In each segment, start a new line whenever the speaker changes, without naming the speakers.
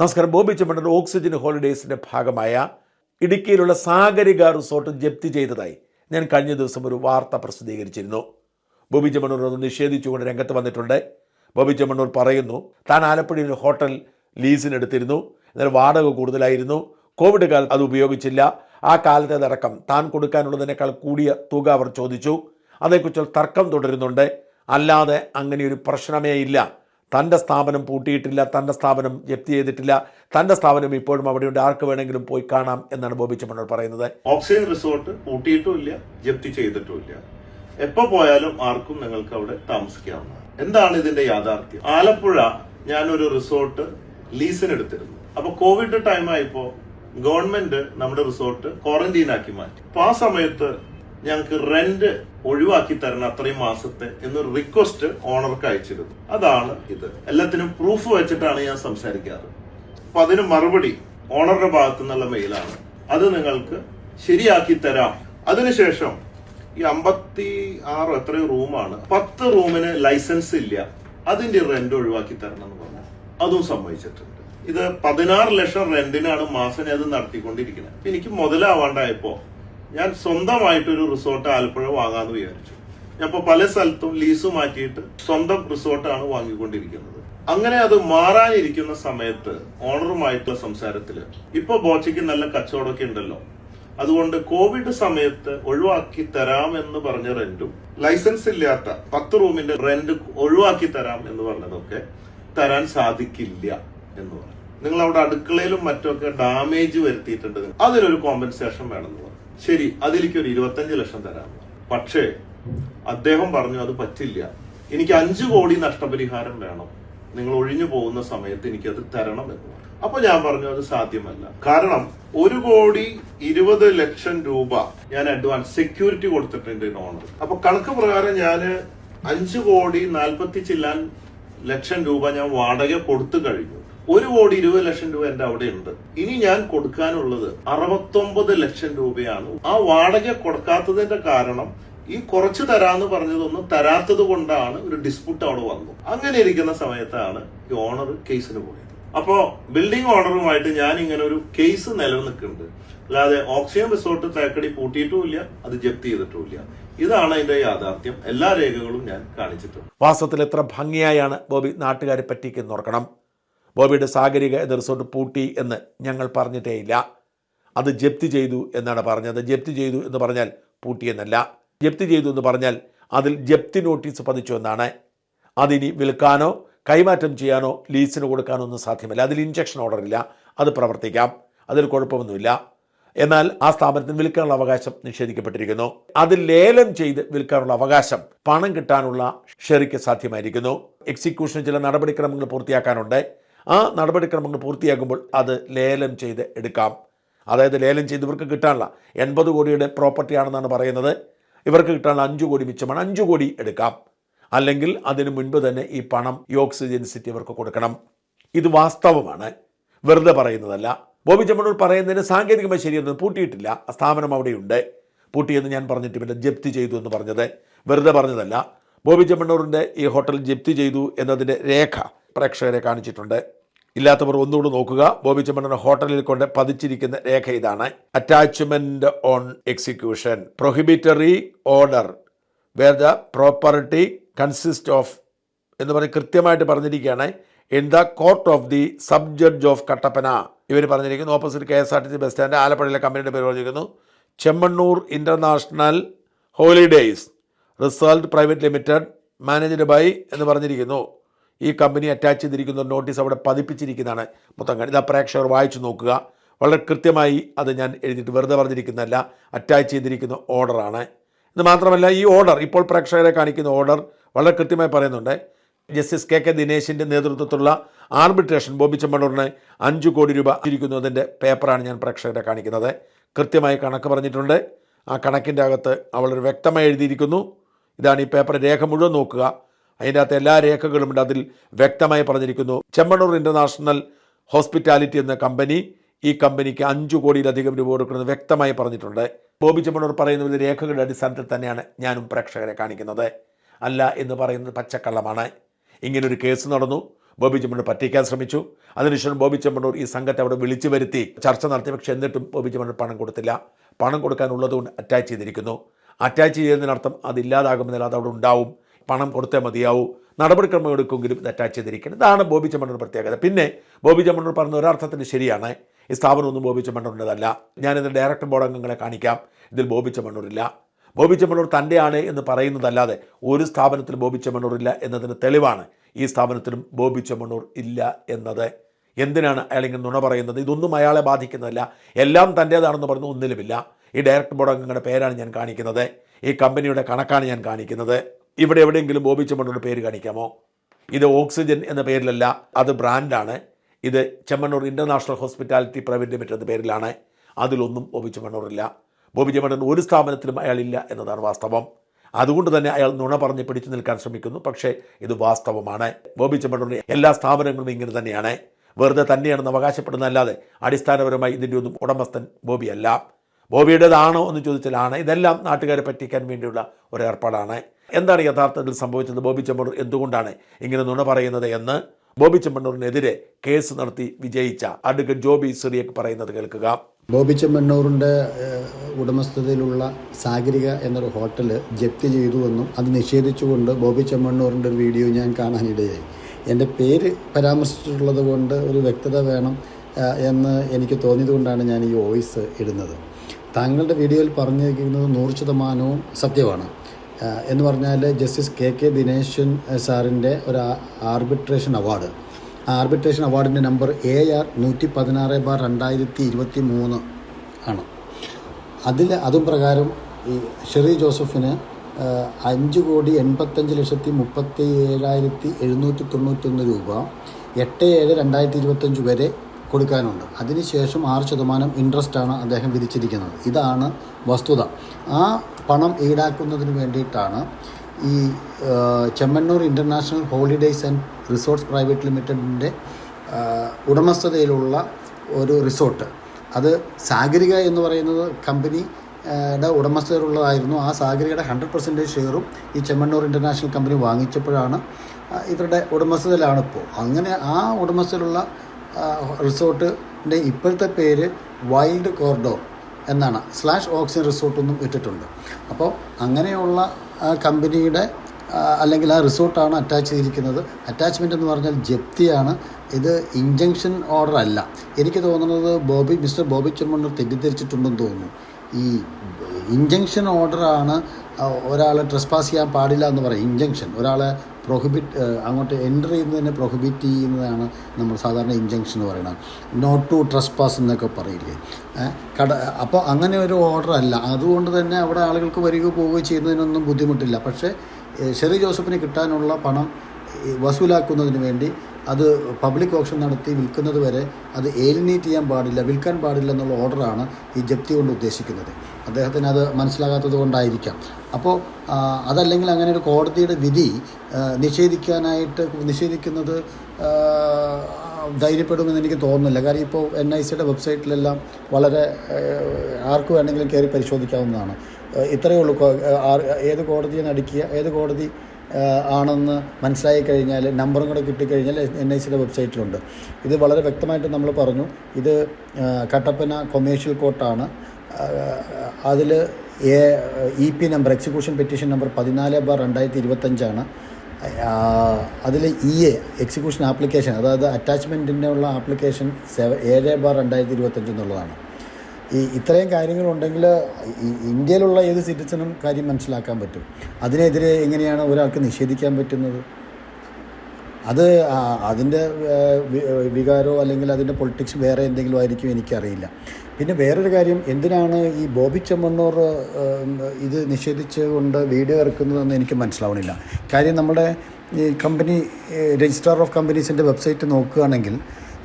നമസ്കാരം. ബോബി ചെമ്മണ്ണൻ ഓക്സിജൻ ഹോളിഡേയ്സിന്റെ ഭാഗമായ ഇടുക്കിയിലുള്ള സാഗരിക റിസോർട്ട് ജപ്തി ചെയ്തതായി ഞാൻ കഴിഞ്ഞ ദിവസം ഒരു വാർത്ത പ്രസിദ്ധീകരിച്ചിരുന്നു. ബോബി ചെമ്മണ്ണൂർ അത് നിഷേധിച്ചുകൊണ്ട് രംഗത്ത് വന്നിട്ടുണ്ട്. ബോബി ചെമ്മണ്ണൂർ പറയുന്നു താൻ ആലപ്പുഴയിൽ ഒരു ഹോട്ടൽ ലീസിനെടുത്തിരുന്നു എന്നാൽ വാടക കൂടുതലായിരുന്നു. കോവിഡ് കാലത്ത് അത് ഉപയോഗിച്ചില്ല. ആ കാലത്തെ കാലത്തേതടക്കം താൻ കൊടുക്കാനുള്ളതിനേക്കാൾ കൂടിയ തുക അവർ ചോദിച്ചു. അതേക്കുറിച്ച് തർക്കം തുടരുന്നുണ്ട്. അല്ലാതെ അങ്ങനെയൊരു പ്രശ്നമേ ഇല്ല. തന്റെ സ്ഥാപനം പൂട്ടിയിട്ടില്ല തന്റെ സ്ഥാപനം ജപ്തി ചെയ്തിട്ടില്ല തന്റെ സ്ഥാപനം ഇപ്പോഴും അവിടെയുണ്ട്. ആർക്ക് വേണമെങ്കിലും പോയി കാണാം എന്നാണ് ബോബി ചെമ്മണ്ണൂർ പറയുന്നത്.
ഓക്സിജൻ റിസോർട്ട് പൂട്ടിയിട്ടുമില്ല ജപ്തി ചെയ്തിട്ടുമില്ല. എപ്പോ പോയാലും ആർക്കും നിങ്ങൾക്ക് അവിടെ താമസിക്കാവുന്നതാണ്. എന്താണ് ഇതിന്റെ യാഥാർത്ഥ്യം? ആലപ്പുഴ ഞാനൊരു റിസോർട്ട് ലീസിന് എടുത്തിരുന്നു അപ്പൊ കോവിഡ് ടൈം ആയപ്പോ ഗവൺമെന്റ് നമ്മുടെ റിസോർട്ട് ക്വാറന്റീൻ ആക്കി മാറ്റി. അപ്പൊ ആ സമയത്ത് ഞങ്ങൾക്ക് റെന്റ് ഒഴിവാക്കി തരണം അത്രയും മാസത്തെ എന്ന് റിക്വസ്റ്റ് ഓണർക്ക് അയച്ചിരുന്നു. അതാണ് ഇത്. എല്ലാത്തിനും പ്രൂഫ് വെച്ചിട്ടാണ് ഞാൻ സംസാരിക്കാറ്. അപ്പൊ അതിന് മറുപടി ഓണറുടെ ഭാഗത്തു നിന്നുള്ള മെയിലാണ് അത് നിങ്ങൾക്ക് ശരിയാക്കി തരാം. അതിനുശേഷം ഈ അമ്പത്തി ആറോ എത്രയോ റൂമാണ് പത്ത് റൂമിന് ലൈസൻസ് ഇല്ല. അതിന്റെ റെന്റ് ഒഴിവാക്കി തരണം എന്ന് പറഞ്ഞു. അതും സംഭവിച്ചിട്ടുണ്ട് ഇത് പതിനാറ് ലക്ഷം റെന്റിനാണ് മാസം അത് നടത്തിക്കൊണ്ടിരിക്കുന്നത്. എനിക്ക് മുതലാവാണ്ടായപ്പോ ഞാൻ സ്വന്തമായിട്ടൊരു റിസോർട്ട് ആലപ്പുഴ വാങ്ങാന്ന് വിചാരിച്ചു. ഞാൻ ഇപ്പൊ പല സ്ഥലത്തും ലീസ് മാറ്റിയിട്ട് സ്വന്തം റിസോർട്ടാണ് വാങ്ങിക്കൊണ്ടിരിക്കുന്നത്. അങ്ങനെ അത് മാറാനിരിക്കുന്ന സമയത്ത് ഓണറുമായിട്ടുള്ള സംസാരത്തിൽ ഇപ്പൊ ബോച്ചയ്ക്ക് നല്ല കച്ചവടമൊക്കെ ഉണ്ടല്ലോ. അതുകൊണ്ട് കോവിഡ് സമയത്ത് ഒഴിവാക്കി തരാം എന്ന് പറഞ്ഞ റെന്റും ലൈസൻസ് ഇല്ലാത്ത പത്ത് റൂമിന്റെ റെന്റ് ഒഴിവാക്കി തരാം എന്ന് പറഞ്ഞതൊക്കെ തരാൻ സാധിക്കില്ല എന്ന് പറഞ്ഞു. നിങ്ങൾ അവിടെ അടുക്കളയിലും മറ്റൊക്കെ ഡാമേജ് വരുത്തിയിട്ടുണ്ട്. അതിനൊരു കോമ്പൻസേഷൻ വേണമെന്ന് പറഞ്ഞു. ശരി അതിലേക്ക് ഒരു ഇരുപത്തഞ്ച് ലക്ഷം തരാം. പക്ഷേ അദ്ദേഹം പറഞ്ഞു അത് പറ്റില്ല. എനിക്ക് അഞ്ചു കോടി നഷ്ടപരിഹാരം വേണം. നിങ്ങൾ ഒഴിഞ്ഞു പോകുന്ന സമയത്ത് എനിക്കത് തരണം എന്ന് അപ്പൊ ഞാൻ പറഞ്ഞു അത് സാധ്യമല്ല. കാരണം ഒരു കോടി ഇരുപത് ലക്ഷം രൂപ ഞാൻ അഡ്വാൻസ് സെക്യൂരിറ്റി കൊടുത്തിട്ടുണ്ട് ഓണർ അപ്പൊ കണക്ക് പ്രകാരം ഞാൻ അഞ്ചു കോടി നാൽപ്പത്തി ചില്ലാൻ ലക്ഷം രൂപ ഞാൻ വാടക കൊടുത്തു കഴിഞ്ഞു. ഒരു കോടി ഇരുപത് ലക്ഷം രൂപ എന്റെ അവിടെ ഉണ്ട്. ഇനി ഞാൻ കൊടുക്കാനുള്ളത് അറുപത്തൊമ്പത് ലക്ഷം രൂപയാണ്. ആ വാടക കൊടുക്കാത്തതിന്റെ കാരണം ഈ കുറച്ച് തരാന്ന് പറഞ്ഞതൊന്നും തരാത്തത് കൊണ്ടാണ് ഒരു ഡിസ്പ്യൂട്ട് അവിടെ വന്നു അങ്ങനെ ഇരിക്കുന്ന സമയത്താണ് ഈ ഓണർ കേസിന് പോയത്. അപ്പോ ബിൽഡിംഗ് ഓണറുമായിട്ട് ഞാൻ ഇങ്ങനെ ഒരു കേസ് നിലനിൽക്കുന്നുണ്ട്. അല്ലാതെ ഓക്സിജൻ റിസോർട്ട് തേക്കടി പൂട്ടിയിട്ടുമില്ല അത് ജപ്തി ചെയ്തിട്ടുമില്ല. ഇതാണ് അതിന്റെ യാഥാർത്ഥ്യം. എല്ലാ രേഖകളും ഞാൻ കാണിച്ചിട്ടുണ്ട്.
വാസ്തവത്തിൽ എത്ര ഭംഗിയായാണ് ബോബി നാട്ടുകാരെ പറ്റിക്കുന്ന ഓർക്കണം. ബോബിയുടെ സാഗരിക എന്ന റിസോർട്ട് പൂട്ടി എന്ന് ഞങ്ങൾ പറഞ്ഞിട്ടേയില്ല. അത് ജപ്തി ചെയ്തു എന്നാണ് പറഞ്ഞത്. ജപ്തി ചെയ്തു എന്ന് പറഞ്ഞാൽ പൂട്ടിയെന്നല്ല ജപ്തി ചെയ്തു എന്ന് പറഞ്ഞാൽ അതിൽ ജപ്തി നോട്ടീസ് പതിച്ചു എന്നാണ്. അതിനി വിൽക്കാനോ കൈമാറ്റം ചെയ്യാനോ ലീസിന് കൊടുക്കാനോ ഒന്നും സാധ്യമല്ല. അതിൽ ഇഞ്ചക്ഷൻ ഓർഡർ ഇല്ല. അത് പ്രവർത്തിക്കാം. അതിൽ കുഴപ്പമൊന്നുമില്ല. എന്നാൽ ആ സ്ഥാപനത്തിന് വിൽക്കാനുള്ള അവകാശം നിഷേധിക്കപ്പെട്ടിരിക്കുന്നു. അത് ലേലം ചെയ്ത് വിൽക്കാനുള്ള അവകാശം പണം കിട്ടാനുള്ള ഷെറിക്ക് സാധ്യമായിരിക്കുന്നു. എക്സിക്യൂഷന് ചില നടപടിക്രമങ്ങൾ പൂർത്തിയാക്കാനുണ്ട്. ആ നടപടിക്രമങ്ങൾ പൂർത്തിയാകുമ്പോൾ അത് ലേലം ചെയ്ത് എടുക്കാം. അതായത് ലേലം ചെയ്ത് ഇവർക്ക് കിട്ടാനുള്ള എൺപത് കോടിയുടെ പ്രോപ്പർട്ടി ആണെന്നാണ് പറയുന്നത്. ഇവർക്ക് കിട്ടാനുള്ള അഞ്ച് കോടി മിച്ചമാണ്. അഞ്ച് കോടി എടുക്കാം. അല്ലെങ്കിൽ അതിന് മുൻപ് തന്നെ ഈ പണം യോക്സിജൻ സിറ്റി ഇവർക്ക് കൊടുക്കണം. ഇത് വാസ്തവമാണ്. വെറുതെ പറയുന്നതല്ല. ബോബി ചെമ്മണൂർ പറയുന്നതിന് സാങ്കേതികമായി ശരിയൊന്നും പൂട്ടിയിട്ടില്ല. സ്ഥാപനം അവിടെയുണ്ട്. പൂട്ടിയെന്ന് ഞാൻ പറഞ്ഞിട്ട് പറഞ്ഞിട്ടുമില്ല ജപ്തി ചെയ്തു എന്ന് പറഞ്ഞത്. വെറുതെ പറഞ്ഞതല്ല. ബോബി ചെമ്മണ്ണൂരിന്റെ ഈ ഹോട്ടൽ ജപ്തി ചെയ്തു എന്നതിന്റെ രേഖ പ്രേക്ഷകരെ കാണിച്ചിട്ടുണ്ട്. ഇല്ലാത്തവർ ഒന്നുകൂടി നോക്കുക. ബോബി ചെമ്മണ്ണൻ ഹോട്ടലിൽ കൊണ്ട് പതിച്ചിരിക്കുന്ന രേഖ ഇതാണ്. Attachment on execution prohibitory order where the property consist of എന്ന് പറഞ്ഞ് കൃത്യമായിട്ട് പറഞ്ഞിരിക്കുകയാണ്. In the court of the sub judge of Kattappana ഇവർ പറഞ്ഞിരിക്കുന്നു. Opposite K S R T C bus stand ആലപ്പുഴയിലെ കമ്പനിയുടെ പേര് പറഞ്ഞിരിക്കുന്നു. Chemmannur international holidays result private limited managed by എന്ന് പറഞ്ഞിരിക്കുന്നു. ഈ കമ്പനി അറ്റാച്ച് ചെയ്തിരിക്കുന്ന നോട്ടീസ് അവിടെ പതിപ്പിച്ചിരിക്കുന്നതാണ്. മൊത്തം ഇതാ പ്രേക്ഷകർ വായിച്ചു നോക്കുക. വളരെ കൃത്യമായി അത് ഞാൻ എഴുതിയിട്ട് വെറുതെ പറഞ്ഞിരിക്കുന്നതല്ല. അറ്റാച്ച് ചെയ്തിരിക്കുന്ന ഓർഡറാണ് ഇത് മാത്രമല്ല ഈ ഓർഡർ ഇപ്പോൾ പ്രേക്ഷകരെ കാണിക്കുന്ന ഓർഡർ വളരെ കൃത്യമായി പറയുന്നുണ്ട്. ജസ്റ്റിസ് കെ കെ ദിനേശിന്റെ നേതൃത്വത്തിലുള്ള ആർബിട്രേഷൻ ബോബി ചെമ്മണ്ണൂറിന് അഞ്ച് കോടി രൂപ ഇരിക്കുന്നതിന്റെ പേപ്പറാണ് ഞാൻ പ്രേക്ഷകരെ കാണിക്കുന്നത്. കൃത്യമായി കണക്ക് പറഞ്ഞിട്ടുണ്ട്. ആ കണക്കിന്റെ അകത്ത് അവളൊരു വ്യക്തമായി എഴുതിയിരിക്കുന്നു. ഇതാണ് ഈ പേപ്പർ രേഖ മുഴുവൻ നോക്കുക. അതിന്റെ അകത്ത് എല്ലാ രേഖകളുമുണ്ട് അതിൽ വ്യക്തമായി പറഞ്ഞിരിക്കുന്നു ചെമ്മണൂർ ഇന്റർനാഷണൽ ഹോസ്പിറ്റാലിറ്റി എന്ന കമ്പനി ഈ കമ്പനിക്ക് അഞ്ചു കോടിയിലധികം രൂപ കൊടുക്കുന്നത് വ്യക്തമായി പറഞ്ഞിട്ടുണ്ട്. ബോബി ചെമ്മണൂർ പറയുന്ന ഒരു രേഖകളുടെ അടിസ്ഥാനത്തിൽ തന്നെയാണ് ഞാനും പ്രേക്ഷകരെ കാണിക്കുന്നത്. അല്ല എന്ന് പറയുന്നത് പച്ചക്കള്ളമാണ്. ഇങ്ങനൊരു കേസ് നടന്നു. ബോബി ചെമ്മണ്ണൂർ പറ്റിക്കാൻ ശ്രമിച്ചു. അതിനുശേഷം ബോബി ചെമ്മണ്ണൂർ ഈ സംഘത്തെ അവിടെ വിളിച്ചു വരുത്തി ചർച്ച നടത്തി. പക്ഷേ എന്നിട്ടും ബോബി ചെമ്മണ്ണൂർ പണം കൊടുത്തില്ല. പണം കൊടുക്കാനുള്ളതുകൊണ്ട് അറ്റാച്ച് ചെയ്തിരിക്കുന്നു. അറ്റാച്ച് ചെയ്തതിനർത്ഥം അതില്ലാതാകുമെന്നാൽ അത് അവിടെ ഉണ്ടാവും. പണം കൊടുത്തേ മതിയാവൂ. നടപടിക്രമം എടുക്കുമെങ്കിലും ഇത് അറ്റാച്ച് ചെയ്തിരിക്കണം. ഇതാണ് ബോബി ചെമ്മണ്ണൂർ പ്രത്യേകത. പിന്നെ ബോബി ചെമ്മണ്ണൂർ പറഞ്ഞ ഒരർത്ഥത്തിന് ശരിയാണ്. ഈ സ്ഥാപനമൊന്നും ബോബി ചെമ്മണ്ണൂരിന്റെതല്ല. ഞാനിത് ഡയറക്ടർ ബോർഡ് അംഗങ്ങളെ കാണിക്കാം. ഇതിൽ ബോബി ചെമ്മണ്ണൂരില്ല. ബോബി ചെമ്മണ്ണൂർ തന്റെയാണ് എന്ന് പറയുന്നതല്ലാതെ ഒരു സ്ഥാപനത്തിൽ ബോബി ചെമ്മണ്ണൂർ ഇല്ല എന്നതിന് തെളിവാണ് ഈ സ്ഥാപനത്തിലും ബോബി ചെമ്മണ്ണൂർ ഇല്ല എന്നത്. എന്തിനാണ് അയാൾ നുണ പറയുന്നത്? ഇതൊന്നും അയാളെ ബാധിക്കുന്നതല്ല. എല്ലാം തന്റേതാണെന്ന് പറഞ്ഞ് ഒന്നിലുമില്ല. ഈ ഡയറക്ടർ ബോർഡ് അംഗങ്ങളുടെ പേരാണ് ഞാൻ കാണിക്കുന്നത്. ഈ കമ്പനിയുടെ കണക്കാണ് ഞാൻ കാണിക്കുന്നത്. ഇവിടെ എവിടെയെങ്കിലും ബോബി ചെമ്മണ്ണൂർ പേര് കാണിക്കാമോ? ഇത് ഓക്സിജൻ എന്ന പേരിലല്ല അത് ബ്രാൻഡാണ്. ഇത് Chemmannur international hospitality private limited എന്ന പേരിലാണ്. അതിലൊന്നും ബോബി ചെമ്മണ്ണൂറില്ല ബോബി ചെമ്മണ്ണൂർ ഒരു സ്ഥാപനത്തിലും അയാളില്ല എന്നതാണ് വാസ്തവം. അതുകൊണ്ട് തന്നെ അയാൾ നുണ പറഞ്ഞ് പിടിച്ചു നിൽക്കാൻ ശ്രമിക്കുന്നു. പക്ഷേ ഇത് വാസ്തവമാണ്. ബോബി ചെമ്മണ്ണൂരിന്റെ എല്ലാ സ്ഥാപനങ്ങളും ഇങ്ങനെ തന്നെയാണ്. വെറുതെ തന്നെയാണെന്ന് അവകാശപ്പെടുന്നതല്ലാതെ അടിസ്ഥാനപരമായി ഇതിന്റെ ഒന്നും ഉടമസ്ഥൻ ബോബിയല്ല. ബോബിയുടേതാണോ എന്ന് ചോദിച്ചാൽ ആണ്. ഇതെല്ലാം നാട്ടുകാരെ പറ്റിക്കാൻ വേണ്ടിയുള്ള ഒരു ഏർപ്പാടാണ് എന്താണ് യഥാർത്ഥത്തിൽ സംഭവിച്ചത്? ബോബി ചെമ്മണ്ണൂർ എന്തുകൊണ്ടാണ് ഇങ്ങനെ നുണ പറയുന്നത് എന്ന് ബോബി ചെമ്മണ്ണൂരിനെതിരെ കേസ് നടത്തി വിജയിച്ച അഡ്വക്കേറ്റ് ജോബി സിറിയക്ക് പറയുന്നത് കേൾക്കുക.
ബോബി ചെമ്മണ്ണൂറിന്റെ ഉടമസ്ഥതയിലുള്ള സാഗരിക എന്നൊരു ഹോട്ടൽ ജപ്തി ചെയ്തുവെന്നും അത് നിഷേധിച്ചുകൊണ്ട് ബോബി ചെമ്മണ്ണൂറിന്റെ ഒരു വീഡിയോ ഞാൻ കാണാനിടയായി എന്റെ പേര് പരാമർശിച്ചിട്ടുള്ളത് കൊണ്ട് ഒരു വ്യക്തത വേണം എന്ന് എനിക്ക് തോന്നിയതുകൊണ്ടാണ് ഞാൻ ഈ വോയിസ് ഇടുന്നത്. താങ്കളുടെ വീഡിയോയിൽ പറഞ്ഞിരിക്കുന്നത് നൂറ് ശതമാനവും സത്യമാണ്. എന്ന് പറഞ്ഞാൽ ജസ്റ്റിസ് കെ കെ ദിനേശൻ സാറിന്റെ ഒരു ആർബിട്രേഷൻ അവാർഡ്. ആ ആർബിട്രേഷൻ അവാർഡിന്റെ നമ്പർ എ ആർ നൂറ്റി പതിനാറ് ബാർ രണ്ടായിരത്തി ഇരുപത്തി മൂന്ന് ആണ്. അതിൽ അതും പ്രകാരം ഈ ഷെറി ജോസഫിന് അഞ്ച് കോടി എൺപത്തഞ്ച് ലക്ഷത്തി മുപ്പത്തി ഏഴായിരത്തി എഴുന്നൂറ്റി തൊണ്ണൂറ്റൊന്ന് രൂപ എട്ട് ഏഴ് രണ്ടായിരത്തി ഇരുപത്തഞ്ച് വരെ കൊടുക്കാനുണ്ട്. അതിനുശേഷം ആറ് ശതമാനം ഇൻട്രസ്റ്റാണ് അദ്ദേഹം വിധിച്ചിരിക്കുന്നത്. ഇതാണ് വസ്തുത. ആ പണം ഈടാക്കുന്നതിന് വേണ്ടിയിട്ടാണ് ഈ Chemmannur international holidays and resorts private ലിമിറ്റഡിന്റെ ഉടമസ്ഥതയിലുള്ള ഒരു റിസോർട്ട്. അത് സാഗരിക എന്ന് പറയുന്നത് കമ്പനി യുടെ ഉടമസ്ഥതയിലുള്ളതായിരുന്നു. ആ സാഗരികയുടെ ഹൺഡ്രഡ് പെർസെന്റേജ് ഷെയറും ഈ ചെമ്മണ്ണൂർ ഇന്റർനാഷണൽ കമ്പനി വാങ്ങിച്ചപ്പോഴാണ് ഇവരുടെ ഉടമസ്ഥതയിലാണ് ഇപ്പോൾ അങ്ങനെ ആ ഉടമസ്ഥതയിലുള്ള ആ, റിസോർട്ടിന്റെ ഇപ്പോഴത്തെ പേര് വൈൽഡ് കോർഡോർ എന്നാണ്. സ്ലാഷ് ഓക്സിജൻ റിസോർട്ടൊന്നും ഇട്ടിട്ടുണ്ട്. അപ്പോൾ അങ്ങനെയുള്ള കമ്പനിയുടെ അല്ലെങ്കിൽ ആ റിസോർട്ടാണ് അറ്റാച്ച് ചെയ്തിരിക്കുന്നത്. അറ്റാച്ച്മെന്റ് എന്ന് പറഞ്ഞാൽ ജപ്തിയാണ്. ഇത് ഇഞ്ചക്ഷൻ ഓർഡർ അല്ല. എനിക്ക് തോന്നുന്നത് ബോബി മിസ്റ്റർ ബോബി ചെമ്മണ്ണൂർ തെറ്റിദ്ധരിച്ചിട്ടുണ്ടെന്ന് തോന്നുന്നു. ഈ ഇഞ്ചക്ഷൻ ഓർഡറാണ് ഒരാളെ ട്രസ്പാസ് ചെയ്യാൻ പാടില്ല എന്ന് പറയും. ഇഞ്ചക്ഷൻ ഒരാളെ പ്രൊഹിബിറ്റ് അങ്ങോട്ട് എന്റർ ചെയ്യുന്നതിനെ പ്രൊഹിബിറ്റ് ചെയ്യുന്നതാണ് നമ്മൾ സാധാരണ ഇഞ്ചക്ഷൻ എന്ന് പറയുന്നത്. നോട്ട് ടു ട്രസ് പാസ് എന്നൊക്കെ പറയില്ലേ. കട അപ്പോൾ അങ്ങനെ ഒരു ഓർഡർ അല്ല. അതുകൊണ്ട് തന്നെ അവിടെ ആളുകൾക്ക് വരികയോ പോവുകയോ ചെയ്യുന്നതിനൊന്നും ബുദ്ധിമുട്ടില്ല. പക്ഷേ ഷെറി ജോസഫിന് കിട്ടാനുള്ള പണം വസൂലാക്കുന്നതിന് വേണ്ടി അത് പബ്ലിക് ഓപ്ഷൻ നടത്തി വിൽക്കുന്നത് വരെ അത് ഏലിനേറ്റ് ചെയ്യാൻ പാടില്ല വിൽക്കാൻ പാടില്ല എന്നുള്ള ഓർഡറാണ് ഈ ജപ്തി കൊണ്ട് ഉദ്ദേശിക്കുന്നത്. അദ്ദേഹത്തിന് അത് മനസ്സിലാകാത്തത് കൊണ്ടായിരിക്കാം. അപ്പോൾ അതല്ലെങ്കിൽ അങ്ങനെ ഒരു കോടതിയുടെ വിധി നിഷേധിക്കാനായിട്ട് നിഷേധിക്കുന്നത് ധൈര്യപ്പെടുമെന്ന് എനിക്ക് തോന്നുന്നില്ല. കാരണം ഇപ്പോൾ എൻ ഐ സിയുടെ വെബ്സൈറ്റിലെല്ലാം വളരെ ആർക്ക് വേണമെങ്കിലും കയറി പരിശോധിക്കാവുന്നതാണ്. ഇത്രയേ ഉള്ളൂ. ഏത് കോടതിയെ നടുക്കിയ ഏത് കോടതി ആണെന്ന് മനസ്സിലായി കഴിഞ്ഞാൽ നമ്പറും കൂടെ കിട്ടിക്കഴിഞ്ഞാൽ എൻ ഐ സിയുടെ വെബ്സൈറ്റിലുണ്ട്. ഇത് വളരെ വ്യക്തമായിട്ട് നമ്മൾ പറഞ്ഞു. ഇത് കട്ടപ്പന കൊമേഴ്ഷ്യൽ കോർട്ടാണ്. അതിൽ A E P number execution petition number പതിനാല് ബാർ രണ്ടായിരത്തി ഇരുപത്തഞ്ചാണ് അതിൽ ഇ എ എക്സിക്യൂഷൻ ആപ്ലിക്കേഷൻ അതായത് അറ്റാച്ച്മെന്റിനുള്ള ആപ്ലിക്കേഷൻ സെവ ഏഴ് ബാർ രണ്ടായിരത്തി ഇരുപത്തഞ്ച് എന്നുള്ളതാണ്. ഈ ഇത്രയും കാര്യങ്ങളുണ്ടെങ്കിൽ ഇന്ത്യയിലുള്ള ഏത് സിറ്റിസണും കാര്യം മനസ്സിലാക്കാൻ പറ്റും. അതിനെതിരെ എങ്ങനെയാണ് ഒരാൾക്ക് നിഷേധിക്കാൻ പറ്റുന്നത്? അത് അതിന്റെ വികാരമോ അല്ലെങ്കിൽ അതിന്റെ പൊളിറ്റിക്സ് വേറെ എന്തെങ്കിലും ആയിരിക്കും എനിക്കറിയില്ല. പിന്നെ വേറൊരു കാര്യം എന്തിനാണ് ഈ ബോബി ചെമ്മണ്ണൂർ ഇത് നിഷേധിച്ചുകൊണ്ട് വീഡിയോ ഇറക്കുന്നതെന്ന് എനിക്ക് മനസ്സിലാവണില്ല കാര്യം നമ്മുടെ ഈ കമ്പനി രജിസ്ട്രാർ ഓഫ് കമ്പനീസിന്റെ വെബ്സൈറ്റ് നോക്കുകയാണെങ്കിൽ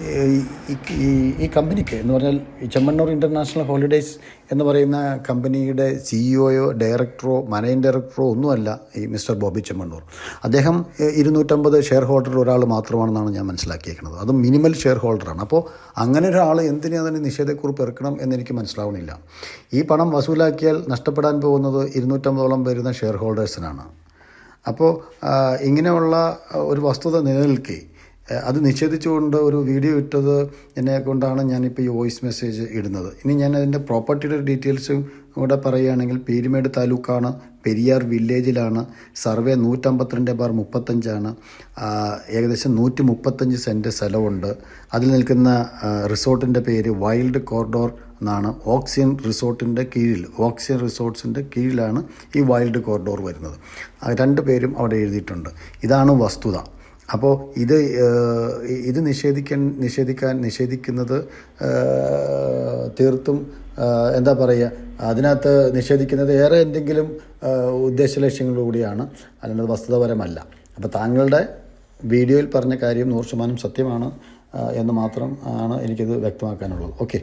ഈ- കമ്പനിക്ക് എന്ന് പറഞ്ഞാൽ ചെമ്മണ്ണൂർ ഇന്റർനാഷണൽ ഹോളിഡേയ്സ് എന്ന് പറയുന്ന കമ്പനിയുടെ സിഇഒയോ ഡയറക്ടറോ മാനേജിംഗ് ഡയറക്ടറോ ഒന്നുമല്ല ഈ മിസ്റ്റർ ബോബി ചെമ്മണ്ണൂർ. അദ്ദേഹം ഇരുന്നൂറ്റമ്പത് ഷെയർ ഹോൾഡർ ഒരാൾ മാത്രമാണെന്നാണ് ഞാൻ മനസ്സിലാക്കിയേക്കുന്നത്. അത് മിനിമൽ ഷെയർ ഹോൾഡറാണ് അപ്പോൾ അങ്ങനെ ഒരാൾ എന്തിനാ അതിന് നിഷേധക്കുറിപ്പ് ഇറക്കണം എന്നെനിക്ക് മനസ്സിലാവണില്ല ഈ പണം വസൂലാക്കിയാൽ നഷ്ടപ്പെടാൻ പോകുന്നത് ഇരുന്നൂറ്റമ്പതോളം വരുന്ന ഷെയർ ഹോൾഡേഴ്സിനാണ് അപ്പോൾ ഇങ്ങനെയുള്ള ഒരു വസ്തുത നിലനിൽക്കെ അത് നിഷേധിച്ചുകൊണ്ട് ഒരു വീഡിയോ ഇട്ടത് എന്നെ കൊണ്ടാണ് ഞാനിപ്പോൾ ഈ വോയിസ് മെസ്സേജ് ഇടുന്നത്. ഇനി ഞാൻ അതിന്റെ പ്രോപ്പർട്ടിയുടെ ഡീറ്റെയിൽസും കൂടെ പറയുകയാണെങ്കിൽ പീരുമേട് താലൂക്കാണ് പെരിയാർ വില്ലേജിലാണ് സർവേ നൂറ്റമ്പത്തിരണ്ട് ബാർ മുപ്പത്തഞ്ചാണ് ഏകദേശം നൂറ്റി മുപ്പത്തഞ്ച് സെന്റ് സ്ഥലമുണ്ട്. അതിൽ നിൽക്കുന്ന റിസോർട്ടിന്റെ പേര് വൈൽഡ് കോറിഡോർ എന്നാണ്. ഓക്സിജൻ റിസോർട്ടിന്റെ കീഴിൽ ഓക്സിജൻ റിസോർട്ട്സിന്റെ കീഴിലാണ് ഈ വൈൽഡ് കോറിഡോർ വരുന്നത്. രണ്ട് പേരും അവിടെ എഴുതിയിട്ടുണ്ട്. ഇതാണ് വസ്തുത. അപ്പോൾ ഇത് ഇത് നിഷേധിക്കാൻ നിഷേധിക്കാൻ നിഷേധിക്കുന്നത് തീർത്തും എന്താ പറയുക അതിനകത്ത് നിഷേധിക്കുന്നത് ഏറെ എന്തെങ്കിലും ഉദ്ദേശ ലക്ഷ്യങ്ങളോടുകൂടിയാണ് അല്ലാണ്ട് വസ്തുതപരമല്ല. അപ്പോൾ താങ്കളുടെ വീഡിയോയിൽ പറഞ്ഞ കാര്യം നൂറ് ശതമാനം സത്യമാണ് എന്ന് മാത്രം ആണ് എനിക്കിത് വ്യക്തമാക്കാനുള്ളത്. ഓക്കെ.